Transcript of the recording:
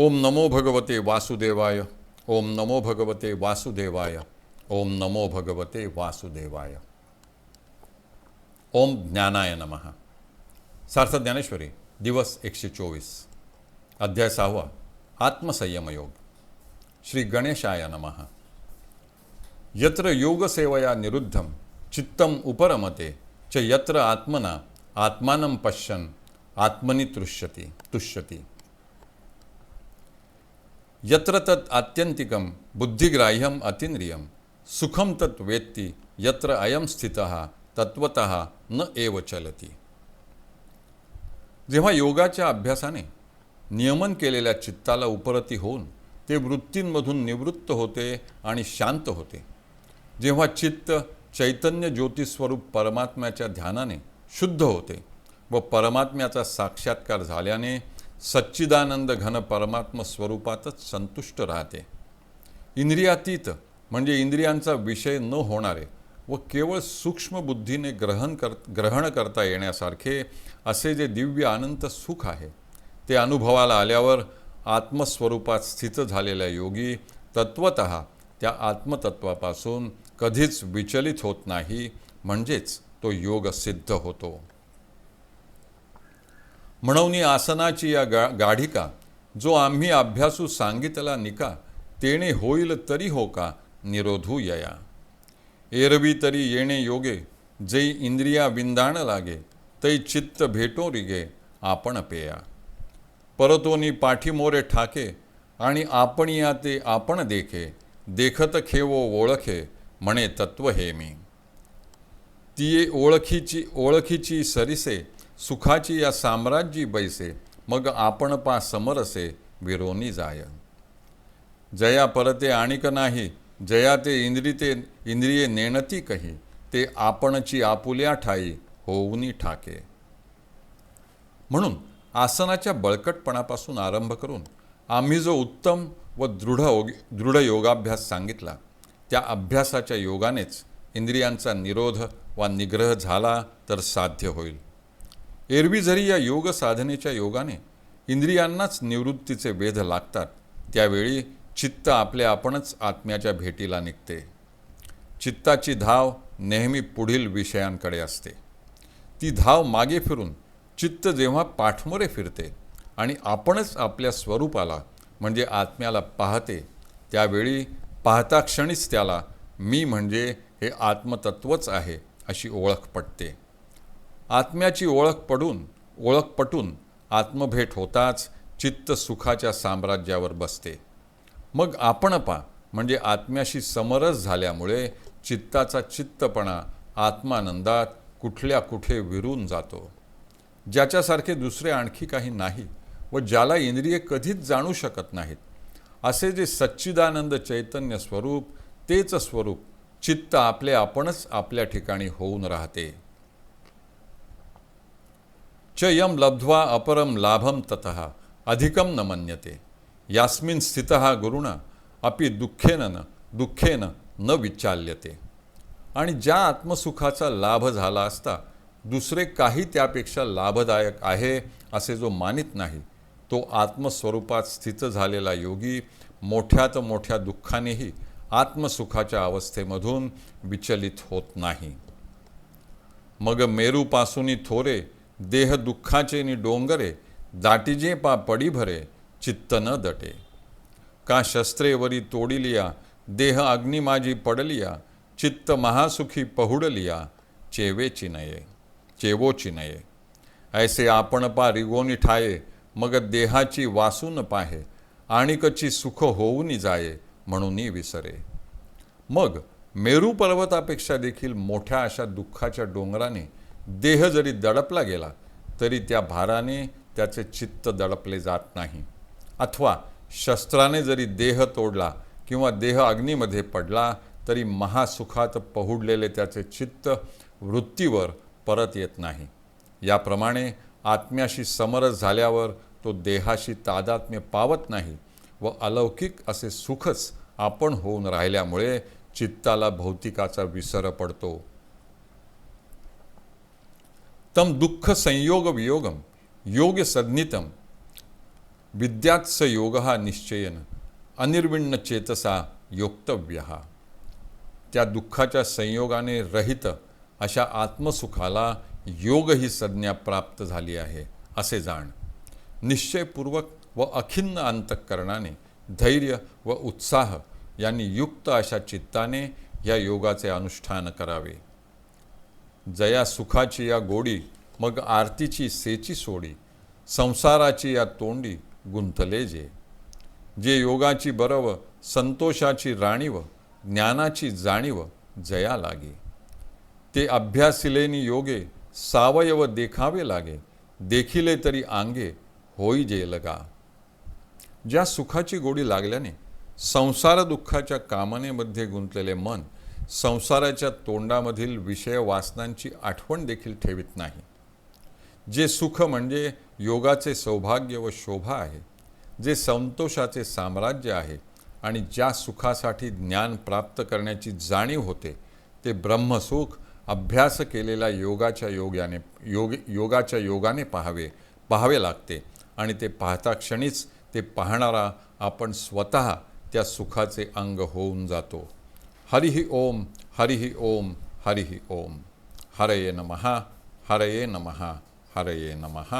ओम नमो भगवते वासुदेवाय, ओम नमो भगवते वासुदेवाय, ओम नमो भगवते वासुदेवाय। ओम ज्ञानाय नमः। सार्थ ज्ञानेश्वरी, दिवस एकशे चोवीस अध्याय सहावा, आत्मसंयमयोग। श्री गणेशाय नमः। यत्र योगसेवया निरुद्धं चित्तम उपरमते, च यत्र आत्मना, आत्मानं पश्यन्, आत्मनि तुष्यति तुष्यति। यत्र तत् आत्यंतिकं बुद्धिग्राह्यम अतिंद्रियम सुखम तत् वेत्ती यत्र अयम स्थितः तत्वतः न एव चलती। जेव्हा योगाच्या अभ्यासाने नियमन केलेल्या चित्ताला उपरती होऊन ते वृत्तींमधून निवृत्त होते आणि शांत होते जेव्हा चित्त चैतन्य ज्योतिस्वरूप परमात्म्याच्या ध्यानाने शुद्ध होते व परमात्म्याचा साक्षात्कार झाल्याने सच्चिदानंद घन परमात्म स्वरूपातच संतुष्ट राहते. इंद्रियातीत म्हणजे इंद्रियांचा विषय न होणारे व केवळ सूक्ष्म बुद्धीने ग्रहण कर ग्रहण करता येण्यासारखे असे जे दिव्य अनंत सुख आहे ते अनुभवाला आल्यावर आत्मस्वरूपात स्थित झालेल्या योगी तत्वत त्या आत्मतत्वापासून कधीच विचलित होत नाही म्हणजेच तो योग सिद्ध होतो. म्हणून आसनाची या गा गाढिका जो आम्ही अभ्यासू सांगितला निका तेणे होईल तरी हो का? निरोधू यया. एरवी तरी येणे योगे जे इंद्रिया विंदाण लागे तै चित्त भेटो रिगे आपण पेया. परतोनी पाठीमोरे ठाके आणि आपण या ते आपण देखे देखत खेवो ओळखे म्हणे तत्व हे मी. तिये ओळखीची ओळखीची सरिसे सुखाची या साम्राज्यी बैसे मग आपण पा समरसे विरोनी जाय. जया परते आणिक नाही जया ते इंद्रिते इंद्रिये नेणती कही ते आपणची आपुल्या ठाई होऊनी ठाके. म्हणून आसनाच्या बळकटपणापासून आरंभ करून आम्ही जो उत्तम व दृढ दृढ योगाभ्यास सांगितला त्या अभ्यासाच्या योगानेच इंद्रियांचा निरोध वा निग्रह झाला तर साध्य होईल. एरवी जरी या योग साधनेच्या योगाने इंद्रियांनाच निवृत्तीचे वेध लागतात त्यावेळी चित्त आपल्या आपणच आत्म्याच्या भेटीला निघते. चित्ताची धाव नेहमी पुढील विषयांकडे असते. ती धाव मागे फिरून चित्त जेव्हा पाठमोरे फिरते आणि आपणच आपल्या स्वरूपाला म्हणजे आत्म्याला पाहते त्यावेळी पाहता क्षणीच त्याला मी म्हणजे हे आत्मतत्वच आहे अशी ओळख पटते. आत्म्याची ओळख पडून ओळख पटून आत्मभेट होताच चित्त सुखाच्या साम्राज्यावर बसते. मग आपणपा म्हणजे आत्म्याशी समरस झाल्यामुळे चित्ताचा चित्तपणा आत्मानंदात कुठल्या कुठे विरून जातो. ज्याच्यासारखे दुसरे आणखी काही नाही व ज्याला इंद्रिये कधीच जाणू शकत नाहीत. असे जे सच्चिदानंद चैतन्य स्वरूप तेच स्वरूप चित्त आपले आपणच आपल्या ठिकाणी होऊन राहते. च यम लब्ध्वा अपरम लाभम ततः अधिकम न मन्यते। यास्मिन स्थितः गुरुणा अपि दुःखेन न दुःखेन न विचाल्यते। आणि ज्या आत्मसुखाचा लाभ झाला असता दुसरे काही त्यापेक्षा लाभदायक आहे असे जो मानित नाही तो आत्मस्वरूपात स्थित झालेला योगी मोठ्यात मोठ्या दुःखानेही आत्मसुखाच्या अवस्थेमधून विचलित होत नाही। मग मेरूपासूनही थोरे देह दुःखाचे नि डोंगरे दाटीजे पा पडी भरे चित्त न दटे. का शस्त्रेवरी तोडिलिया देह अग्निमाजी माझी पडलिया चित्त महासुखी पहुडलिया चेवे चिनये चेवो चिनये ऐसे आपण पा रिगोनी ठाये मग देहाची वासून पाहे आणिकची सुख होऊनी जाये म्हणूनही विसरे. मग मेरू पर्वतापेक्षा देखील मोठ्या अशा दुःखाच्या डोंगराने देह जरी दडपला गेला तरी त्या भाराने त्याचे चित्त दडपले जात नाही. अथवा शस्त्राने जरी देह तोडला किंवा देह अग्नीमध्ये पडला तरी महासुखात पहुडलेले त्याचे चित्त वृत्तीवर परत येत नाही. याप्रमाणे आत्म्याशी समरस झाल्यावर तो देहाशी तादात्म्य पावत नाही व अलौकिक असे सुखच आपण होऊन राहिल्यामुळे चित्ताला भौतिकाचा विसर पडतो. तम दुःख संयोग वियोगम योग्य सज्ञितम विद्यात्स योग हा निश्चयन अनिर्विण्ण चेतसा योक्तव्य. त्या दुःखाच्या संयोगाने रहित अशा आत्मसुखाला योग ही संज्ञा प्राप्त झाली आहे असे जाण. निश्चयपूर्वक व अखिन्न अंतःकरणाने धैर्य व उत्साह यांनी युक्त अशा चित्ताने या योगाचे अनुष्ठान करावे. जया सुखाची या गोडी मग आरतीची सेची सोडी संसाराची या तोंडी गुंतले जे. जे योगाची बरव संतोषाची राणीव ज्ञानाची जाणीव जया लागे. ते अभ्यासिलेनी योगे सावयव देखावे लागे देखिले तरी आंगे होई जे लगा. ज्या सुखाची गोडी लागल्याने संसार दुःखाच्या कामनेमध्ये गुंतलेले मन संसाराच्या तोंडामधील विषय वासनांची आठवण देखील ठेवित नाही. जे सुख म्हणजे योगाचे सौभाग्य व शोभा आहे जे संतोषाचे साम्राज्य आहे आणि ज्या सुखासाठी ज्ञान प्राप्त करण्याची जाणीव होते ते ब्रह्मसुख अभ्यास केलेल्या योगाच्या योगाने योग योगाच्या योगाने पाहावे पाहावे लागते आणि ते पाहता क्षणीच ते पाहणारा आपण स्वतः त्या सुखाचे अंग होऊन जातो. हरिहि ओम हरिहि ओम हरिहि ओम. हरये नमः हरये नमः हरये नमः.